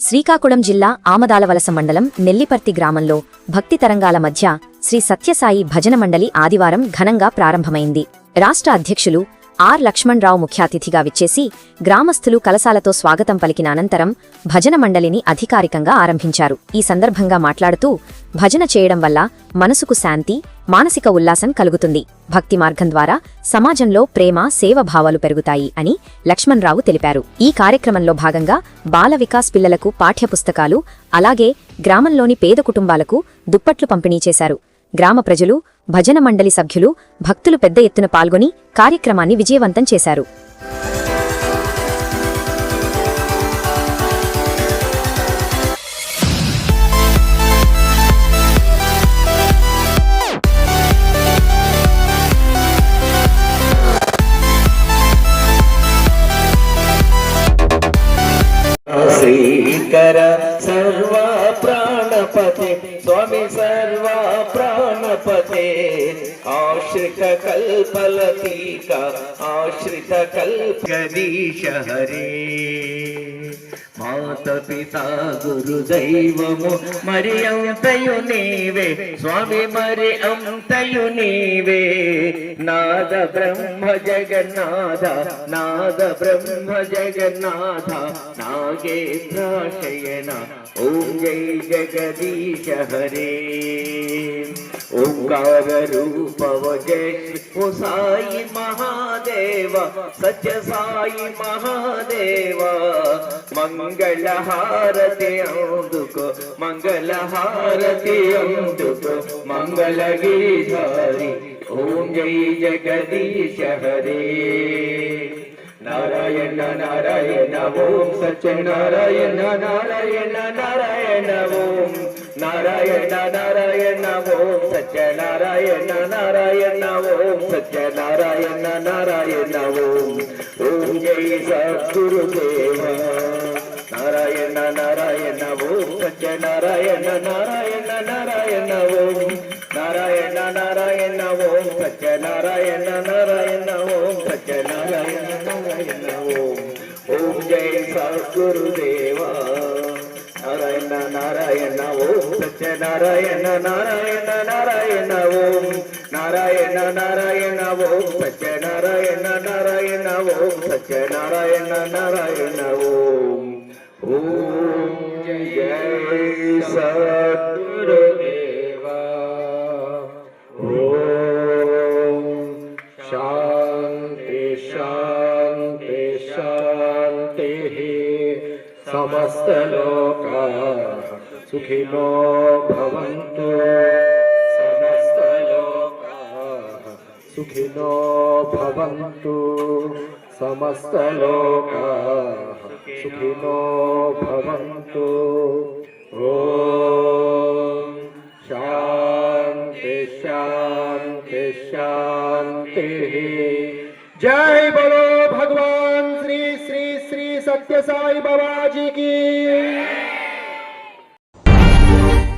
శ్రీకాకుళం జిల్లా ఆమదాలవలస మండలం నెల్లిపర్తి గ్రామంలో భక్తి తరంగాల మధ్య శ్రీ సత్యసాయి భజన మండలి ఆదివారం ఘనంగా ప్రారంభమైంది. రాష్ట్ర అధ్యక్షులు ఆర్ లక్ష్మణరావు ముఖ్యాతిథిగా విచ్చేసి గ్రామస్థులు కలసాలతో స్వాగతం పలికిన అనంతరం భజన మండలిని అధికారికంగా ఆరంభించారు. ఈ సందర్భంగా మాట్లాడుతూ భజన చేయడం వల్ల మనసుకు శాంతి మానసిక ఉల్లాసం కలుగుతుంది. భక్తి మార్గం ద్వారా సమాజంలో ప్రేమ సేవ భావాలు పెరుగుతాయి అని లక్ష్మణరావు తెలిపారు. ఈ కార్యక్రమంలో భాగంగా బాల వికాస్ పిల్లలకు పాఠ్యపుస్తకాలు అలాగే గ్రామంలోని పేద కుటుంబాలకు దుప్పట్లు పంపిణీ చేశారు. గ్రామ ప్రజలు భజన మండలి సభ్యులు భక్తులు పెద్ద ఎత్తున పాల్గొని కార్యక్రమాన్ని విజయవంతం చేశారు. ప్రాణపతే స్వామి సర్వ ప్రాణపతే ఆశ్రిత కల్పలతీక ఆశ్రిత కల్పదీశ హరే. మాత పిత గురు దైవము మరి అంతయు నీవే. స్వామి మరి అంతయు నీవే. నాద బ్రహ్మ జగన్నాథ నాద బ్రహ్మ జగన్నాథ నాగేంద్ర శయన. ఓం జై జగదీశ హరే. ఓంకార రూపవ జయ ఓ సాయి మహాదేవ సత్య సాయి మహాదేవ. మంగళ హారతి అందుకో మంగళ హారతి అందుకో మంగళ గీధారి ఓం జై జగదీశ హరే. నారాయణ నారాయణ ఓం సత్య నారాయణ నారాయణ నారాయణ నారాయణ నారాయణ ఓం సత్యనారాయణ నారాయణ ఓం సత్యనారాయణ నారాయణ ఓం ఓం జై సద్గురుదేవ. నారాయణ నారాయణ ఓం సత్యనారాయణ నారాయణ నారాయణ ఓం నారాయణ నారాయణ ఓం సత్యనారాయణ నారాయణ ఓం సత్యనారాయణ నారాయణ ఓం ఓం జై సద్గురుదేవ. ఓం సత్యనారాయణ నారాయణ నారాయణ ఓం నారాయణ నారాయణ ఓం సత్యనారాయణ నారాయణ ఓం సత్యనారాయణ నారాయణ ఓం ఓం జై సద్గురుదేవా ఓం శాంతి శాంతి శాంతి समस्त लोका सुखिनो भवन्तु। समस्तलोकाः सुखिनो भवन्तु। समस्तलोकाः सुखिनो भवन्तु। ॐ शान्ति शान्ति, शान्तिः। जय बोलो।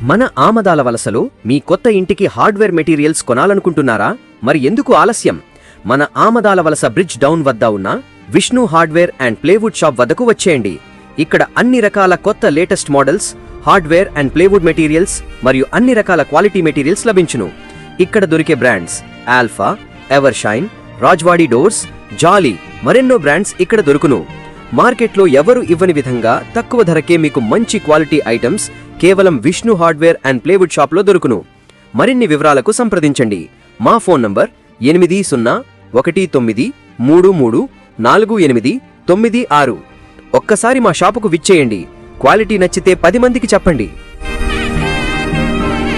మన ఆమదాల వలసలో మీ కొత్త ఇంటికి హార్డ్వేర్ మెటీరియల్స్ కొనాలనుకుంటున్నారా? మరి ఎందుకు ఆలస్యం? మన ఆమదాల వలస బ్రిడ్జ్ డౌన్ వద్ద ఉన్న Vishnu hardware and plywood shop వద్దకు వచ్చేయండి. ఇక్కడ అన్ని రకాల కొత్త latest models hardware and plywood materials మరియు అన్ని రకాల క్వాలిటీ మెటీరియల్స్ లభించును. ఇక్కడ దొరికే brands Alpha Evershine Rajwadi doors Jolly మరెన్నో బ్రాండ్స్ ఇక్కడ దొరుకును. మార్కెట్లో ఎవరు ఇవ్వని విధంగా తక్కువ ధరకే మీకు మంచి క్వాలిటీ ఐటమ్స్ కేవలం విష్ణు హార్డ్వేర్ అండ్ ప్లేవుడ్ షాప్లో దొరుకును. మరిన్ని వివరాలకు సంప్రదించండి. మా ఫోన్ నంబర్ ఎనిమిది సున్నా ఒకటి తొమ్మిది మూడు మూడు నాలుగు ఎనిమిది తొమ్మిది ఆరు. ఒక్కసారి మా షాపుకు విచ్చేయండి. క్వాలిటీ నచ్చితే పది మందికి చెప్పండి.